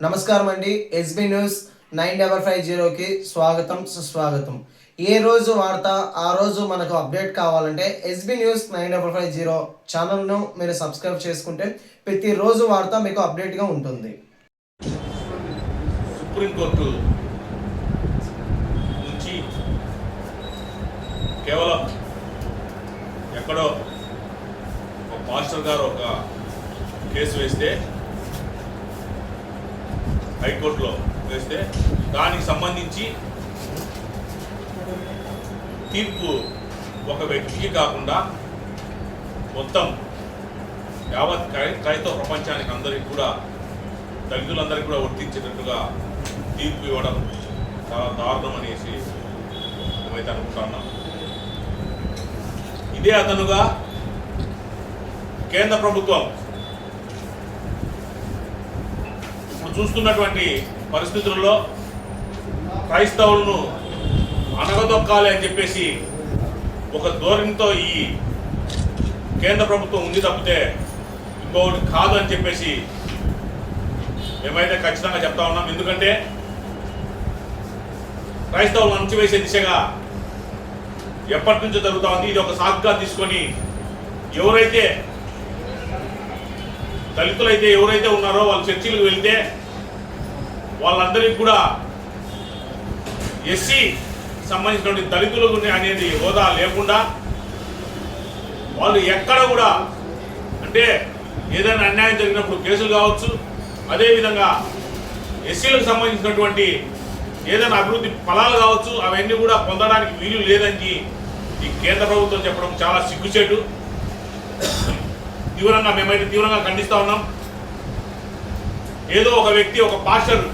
నమస్కారం అండి SB news nine double five జీరోకి స్వాగతం సుస్వాగతం. ఏ రోజు వార్త ఆ రోజు మనకు అప్డేట్ కావాలంటే SB news nine double five zero ఛానల్ను మీరు సబ్స్క్రైబ్ చేసుకుంటే ప్రతిరోజు వార్త మీకు అప్డేట్గా ఉంటుంది. సుప్రీంకోర్టు నుంచి కేవలం ఎక్కడో ఒక మాస్టర్ గారు ఒక కేసు వేస్తే హైకోర్టులో వేస్తే దానికి సంబంధించి తీర్పు ఒక వ్యక్తికి కాకుండా మొత్తం యావత్ క్రై- క్రైస్తవ ప్రపంచానికి అందరికీ కూడా దళితులందరికీ కూడా వర్తించేటట్టుగా తీర్పు ఇవ్వడం చాలా దారుణం అనేసి మేమైతే అనుకుంటున్నాం ఇదే అతనుగా కేంద్ర ప్రభుత్వం చూస్తున్నటువంటి పరిస్థితుల్లో క్రైస్తవులను అనగదొక్కాలి అని చెప్పేసి ఒక ధోరణితో ఈ కేంద్ర ప్రభుత్వం ఉంది తప్పితే ఇంకొకటి కాదు అని చెప్పేసి మేమైతే ఖచ్చితంగా చెప్తా ఉన్నాం. ఎందుకంటే క్రైస్తవులు అణచివేసే దిశగా ఎప్పటి నుంచో జరుగుతూ ఉంది. ఇది ఒక సాగ్గా తీసుకొని ఎవరైతే దళితులైతే ఎవరైతే ఉన్నారో వాళ్ళు చర్చిలకు వెళ్తే వాళ్ళందరికీ కూడా ఎస్సీ సంబంధించినటువంటి దళితులకు అనేది హోదా లేకుండా వాళ్ళు ఎక్కడ కూడా అంటే ఏదైనా అన్యాయం జరిగినప్పుడు కేసులు కావచ్చు అదేవిధంగా ఎస్సీలకు సంబంధించినటువంటి ఏదైనా అభివృద్ధి ఫలాలు కావచ్చు అవన్నీ కూడా పొందడానికి వీలు లేదని ఈ కేంద్ర ప్రభుత్వం చెప్పడం చాలా సిగ్గుచేటు. తీవ్రంగా మేమైతే తీవ్రంగా ఖండిస్తూ ఉన్నాం. ఏదో ఒక వ్యక్తి ఒక పాస్టర్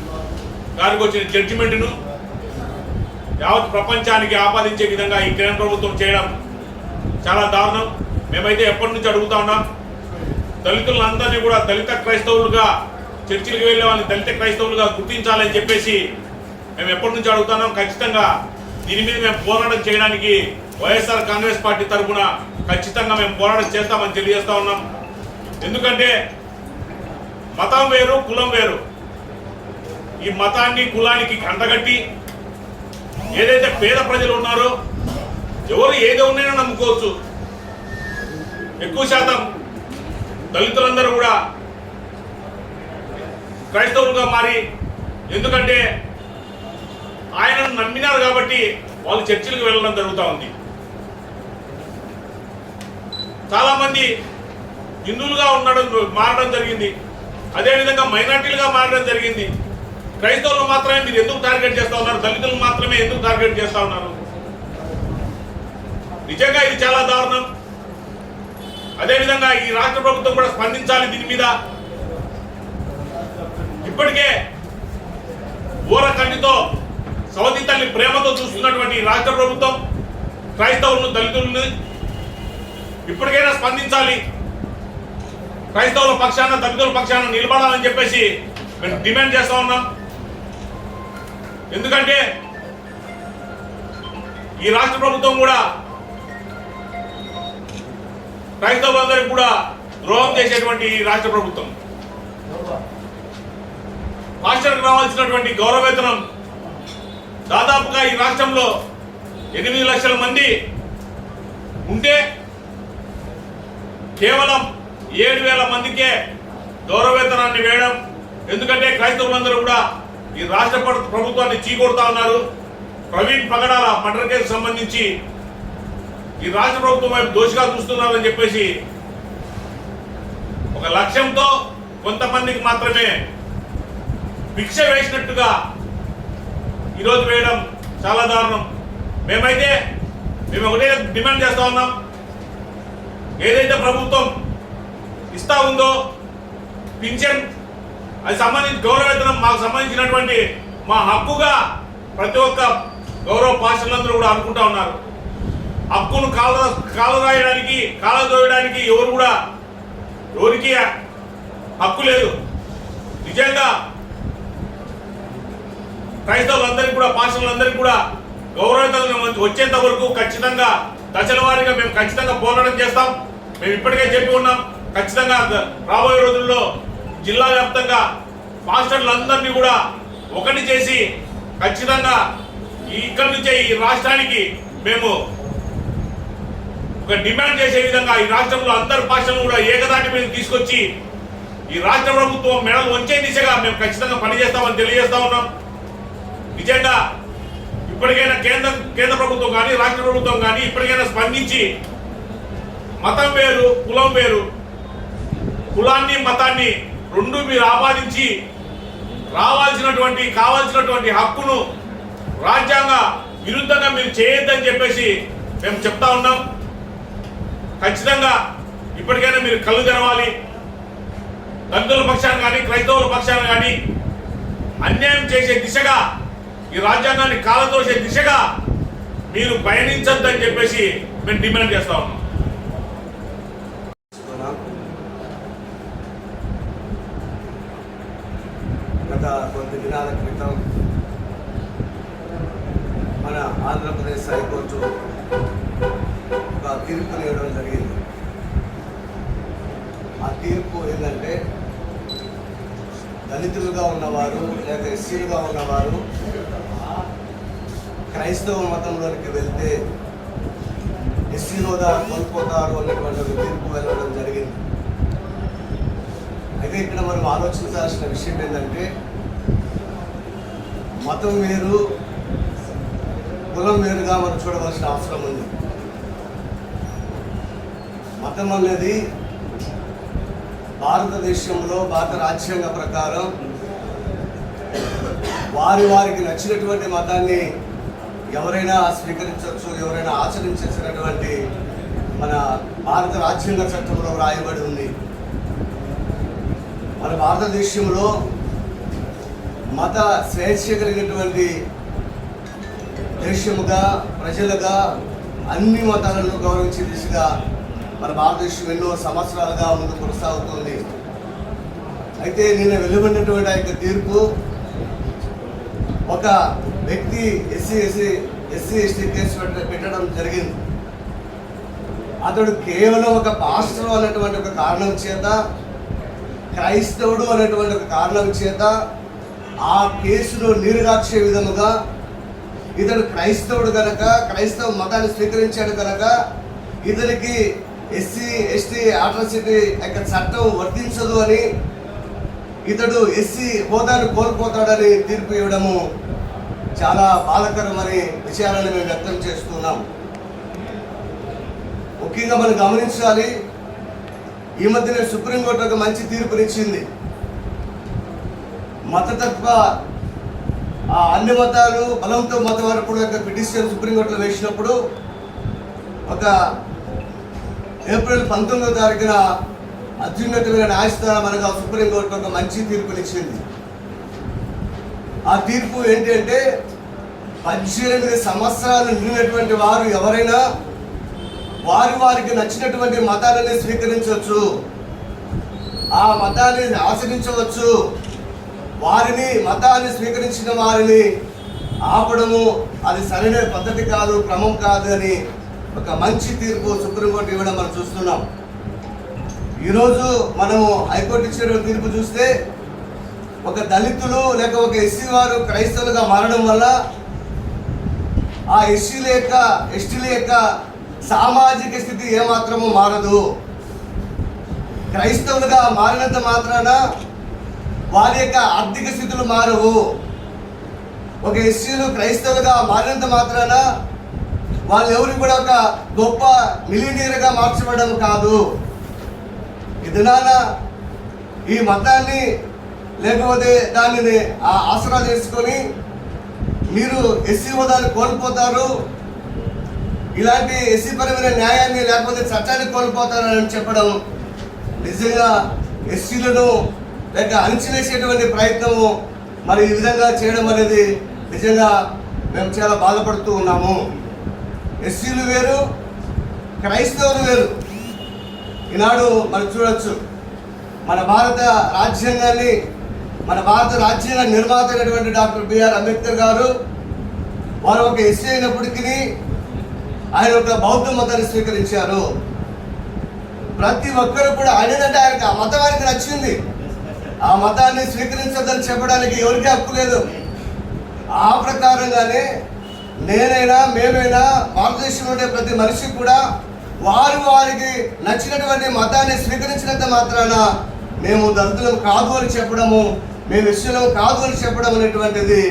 గారికి వచ్చిన జడ్జిమెంట్ను యావత్ ప్రపంచానికి ఆపాదించే విధంగా ఈ కేంద్ర ప్రభుత్వం చేయడం చాలా దారుణం. మేమైతే ఎప్పటి నుంచి అడుగుతా ఉన్నాం. దళితులందరినీ కూడా దళిత క్రైస్తవులుగా చర్చిలకు వెళ్ళే వాళ్ళని దళిత క్రైస్తవులుగా గుర్తించాలని చెప్పేసి మేము ఎప్పటి నుంచి అడుగుతున్నాం ఖచ్చితంగా దీని మీద మేము పోరాటం చేయడానికి వైఎస్ఆర్ కాంగ్రెస్ పార్టీ తరఫున ఖచ్చితంగా మేము పోరాటం చేస్తామని తెలియజేస్తా ఉన్నాం. ఎందుకంటే మతం వేరు కులం వేరు. ఈ మతాన్ని కులానికి కంటగట్టి ఏదైతే పేద ప్రజలు ఉన్నారో ఎవరు ఏదో ఉన్నాయో నమ్ముకోవచ్చు. ఎక్కువ శాతం దళితులందరూ కూడా క్రైస్తవులుగా మారి ఎందుకంటే ఆయనను నమ్మినారు కాబట్టి వాళ్ళు చర్చిలకు వెళ్ళడం జరుగుతూ ఉంది. చాలామంది హిందువులుగా ఉండడం మారడం జరిగింది. అదేవిధంగా మైనార్టీలుగా మారడం జరిగింది. క్రైస్తవులు మాత్రమే మీరు ఎందుకు టార్గెట్ చేస్తా ఉన్నారు? దళితులు మాత్రమే ఎందుకు టార్గెట్ చేస్తా ఉన్నారు? నిజంగా ఇది చాలా దారుణం. అదేవిధంగా ఈ రాష్ట్ర ప్రభుత్వం కూడా స్పందించాలి దీని మీద. ఇప్పటికే ఊర కంటితో సవతి తల్లి ప్రేమతో చూస్తున్నటువంటి రాష్ట్ర ప్రభుత్వం క్రైస్తవులను దళితులను ఇప్పటికైనా స్పందించాలి. క్రైస్తవుల పక్షాన దళితుల పక్షాన నిలబడాలని చెప్పేసి మేము డిమాండ్ చేస్తా ఉన్నాం. ఎందుకంటే ఈ రాష్ట్ర ప్రభుత్వం కూడా క్రైస్తవులందరికీ కూడా ద్రోహం చేసేటువంటి ఈ రాష్ట్ర ప్రభుత్వం. రాష్ట్రానికి రావాల్సినటువంటి గౌరవేతనం దాదాపుగా ఈ రాష్ట్రంలో ఎనిమిది లక్షల మంది ఉంటే కేవలం ఏడు వేల మందికే గౌరవేతనాన్ని వేయడం ఎందుకంటే క్రైస్తవులందరూ కూడా ఈ రాష్ట్ర ప్రభుత్వాన్ని చీకొడతా ఉన్నారు. ప్రవీణ్ పగడాల మర్డర్ కేసు సంబంధించి ఈ రాష్ట్ర ప్రభుత్వం వైపు దోషిగా చూస్తున్నారని చెప్పేసి ఒక లక్ష్యంతో కొంతమందికి మాత్రమే భిక్ష వేసినట్టుగా ఈరోజు వేయడం చాలా దారుణం. మేమైతే మేము ఒకటే డిమాండ్ చేస్తా ఉన్నాం. ఏదైతే ప్రభుత్వం ఇస్తా ఉందో పింఛన్ అది సంబంధించి గౌరవేతనం మాకు సంబంధించినటువంటి మా హక్కుగా ప్రతి ఒక్క గౌరవ పాస్టర్లందరూ కూడా అనుకుంటా ఉన్నారు. హక్కును కాల కాలు రాయడానికి కాల దోయడానికి ఎవరు కూడా ఎవరికి హక్కు లేదు. నిజంగా క్రైస్తవులందరికీ కూడా పాస్టర్లందరికీ కూడా గౌరవేతనం వచ్చేంత వరకు ఖచ్చితంగా దశల వారీగా మేము ఖచ్చితంగా పోరాటం చేస్తాం. మేము ఇప్పటికే చెప్పి ఉన్నాం ఖచ్చితంగా రాబోయే రోజుల్లో జిల్లా వ్యాప్తంగా మాస్టర్లందరినీ కూడా ఒకటి చేసి ఖచ్చితంగా ఈ ఇక్కడి నుంచే ఈ రాష్ట్రానికి మేము ఒక డిమాండ్ చేసే విధంగా ఈ రాష్ట్రంలో అందరి పాస్టర్లు కూడా ఏకదాటి మీద తీసుకొచ్చి ఈ రాష్ట్ర ప్రభుత్వం మెడలు వంచే దిశగా మేము ఖచ్చితంగా పనిచేస్తామని తెలియజేస్తా ఉన్నాం. నిజంగా ఇప్పటికైనా కేంద్ర కేంద్ర ప్రభుత్వం కానీ రాష్ట్ర ప్రభుత్వం కానీ ఇప్పటికైనా స్పందించి మతం వేరు కులం వేరు కులాన్ని మతాన్ని రెండు మీరు ఆపాదించి రావాల్సినటువంటి కావాల్సినటువంటి హక్కును రాజ్యాంగ విరుద్ధంగా మీరు చేయొద్దని చెప్పేసి మేము చెప్తా ఉన్నాం. ఖచ్చితంగా ఇప్పటికైనా మీరు కళ్ళు తెరవాలి. దళితుల పక్షాన్ని కానీ క్రైస్తవుల పక్షాన్ని కానీ అన్యాయం చేసే దిశగా ఈ రాజ్యాంగాన్ని కాలతోసే దిశగా మీరు పయనించొద్దని చెప్పేసి మేము డిమాండ్ చేస్తా ఉన్నాం చేస్తున్నాం. గత కొద్ది దినాల క్రితం మన ఆంధ్రప్రదేశ్ హైకోర్టు ఒక తీర్పు ఇవ్వడం జరిగింది. ఆ తీర్పు ఏంటంటే దళితులుగా ఉన్నవారు లేక ఎస్సీలుగా ఉన్నవారు క్రైస్తవ మతంలోనికి వెళ్తే ఎస్సీ హోదా కోల్పోతారు అనేటువంటి తీర్పు వెళ్ళడం జరిగింది. అయితే ఇక్కడ మనం ఆలోచించాల్సిన విషయం ఏంటంటే మతం వేరు కులం వేరుగా మనం చూడవలసిన అవసరం ఉంది. మతం అనేది భారతదేశంలో భారత రాజ్యాంగ ప్రకారం వారి వారికి నచ్చినటువంటి మతాన్ని ఎవరైనా స్వీకరించవచ్చు ఎవరైనా ఆచరించాల్సినటువంటి మన భారత రాజ్యాంగ చట్టంలో వ్రాయబడి ఉంది. మన భారతదేశంలో మత స్వేచ్ఛ కలిగినటువంటి దేశముగా ప్రజలుగా అన్ని మతాలను గౌరవించే దిశగా మన భారతదేశం ఎన్నో సంవత్సరాలుగా ముందు కొనసాగుతుంది. అయితే నిన్న వెలువడినటువంటి ఆ యొక్క తీర్పు ఒక వ్యక్తి SC SC SC ST case పెట్ట- పెట్టడం జరిగింది. అతడు కేవలం ఒక పాస్టర్ అనేటువంటి ఒక కారణం చేత క్రైస్తవుడు అనేటువంటి ఒక కారణం చేత ఆ కేసులో నీరుగార్చే విధముగా ఇతడు క్రైస్తవుడు కనుక క్రైస్తవ మతాన్ని స్వీకరించాడు కనుక ఇతనికి ఎస్సీ ఎస్టీ అట్రాసిటీ యొక్క చట్టం వర్తించదు అని ఇతడు ఎస్సీ హోదాను కోల్పోతాడని తీర్పు ఇవ్వడము చాలా బాధకరమని విషయాలను మేము వ్యక్తం చేస్తున్నాం. ముఖ్యంగా మనం గమనించాలి ఈ మధ్యనే సుప్రీంకోర్టు ఒక మంచి తీర్పునిచ్చింది. మతతత్వ ఆ అన్ని మతాలు బలంతో మతం వరకు యొక్క పిటిషన్ సుప్రీంకోర్టులో వేసినప్పుడు ఒక ఏప్రిల్ పంతొమ్మిదో తారీఖున అత్యున్నతమైన న్యాయస్థానం అనగా సుప్రీంకోర్టు ఒక మంచి తీర్పునిచ్చింది ఆ తీర్పు ఏంటి అంటే పద్దెనిమిది సంవత్సరాలు నిండినటువంటి వారు ఎవరైనా వారి వారికి నచ్చినటువంటి మతాలని స్వీకరించవచ్చు. ఆ మతాన్ని ఆచరించవచ్చు. వారిని మతాన్ని స్వీకరించిన వారిని ఆపడము అది సరైన పద్ధతి కాదు క్రమం కాదు అని ఒక మంచి తీర్పు సుప్రీంకోర్టు ఇవ్వడం మనం చూస్తున్నాం. ఈరోజు మనము హైకోర్టు ఇచ్చిన తీర్పు చూస్తే ఒక దళితులు లేక ఒక ఎస్సీ వారు క్రైస్తవులుగా మారడం వల్ల ఆ ఎస్సీల యొక్క ఎస్టీల యొక్క సామాజిక స్థితి ఏమాత్రము మారదు. క్రైస్తవులుగా మారినంత మాత్రాన వారి యొక్క ఆర్థిక స్థితులు మారవు. ఒక ఎస్సీలు క్రైస్తవులుగా మారినంత మాత్రాన వాళ్ళు ఎవరు కూడా ఒక గొప్ప మిలినీరుగా మార్చబడడం కాదు. ఇదినాన ఈ మతాన్ని లేకపోతే దానిని ఆ ఆసరా చేసుకొని మీరు ఎస్సీ హోదాన్ని కోల్పోతారు. ఇలాంటి ఎస్సీ పరమైన న్యాయాన్ని లేకపోతే చట్టాన్ని కోల్పోతారని చెప్పడం నిజంగా ఎస్సీలను లేక అణిచివేసేటువంటి ప్రయత్నము మరి ఈ విధంగా చేయడం అనేది నిజంగా మేము చాలా బాధపడుతూ ఉన్నాము. ఎస్సీలు వేరు క్రైస్తవులు వేరు. ఈనాడు మనం చూడొచ్చు. మన భారత రాజ్యాంగాన్ని మన భారత రాజ్యాంగ నిర్మాత అయినటువంటి డాక్టర్ బిఆర్ అంబేద్కర్ గారు వారు ఒక ఎస్సీ అయినప్పటికీ ఆయన ఒక బౌద్ధ మతాన్ని స్వీకరించారు. ప్రతి ఒక్కరు కూడా ఆయన అంటే ఆ మతం ఆయనకి నచ్చింది. ఆ మతాన్ని స్వీకరించదని చెప్పడానికి ఎవరికి హక్కు లేదు. ఆ ప్రకారంగానే నేనైనా మేమైనా భారతదేశంలో ఉండే ప్రతి మనిషి కూడా వారు వారికి నచ్చినటువంటి మతాన్ని స్వీకరించినంత మాత్రాన మేము దళితులం కాదు అని చెప్పడము మేము విషయంలో కాదు అని చెప్పడం అనేటువంటిది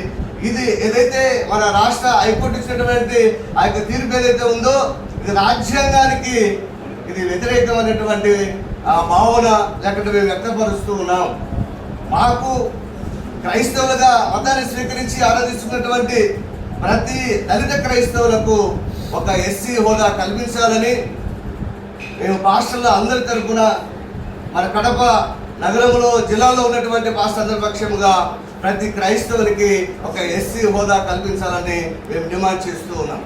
ఇది ఏదైతే మన రాష్ట్ర హైకోర్టు ఇచ్చినటువంటి ఆ యొక్క తీర్పు ఏదైతే ఉందో ఇది రాజ్యాంగానికి ఇది వ్యతిరేకమైనటువంటి ఆ భావన మేము వ్యక్తపరుస్తూ ఉన్నాం. మాకు క్రైస్తవులుగా మతాన్ని స్వీకరించి ఆరాధిస్తున్నటువంటి ప్రతి దళిత క్రైస్తవులకు ఒక ఎస్సీ హోదా కల్పించాలని మేము పాస్టర్ల అందరి తరపున మన కడప నగరంలో జిల్లాలో ఉన్నటువంటి పాస్టర్ల పక్షముగా ప్రతి క్రైస్తవునికి ఒక ఎస్సీ హోదా కల్పించాలని మేము డిమాండ్ చేస్తూ ఉన్నాం.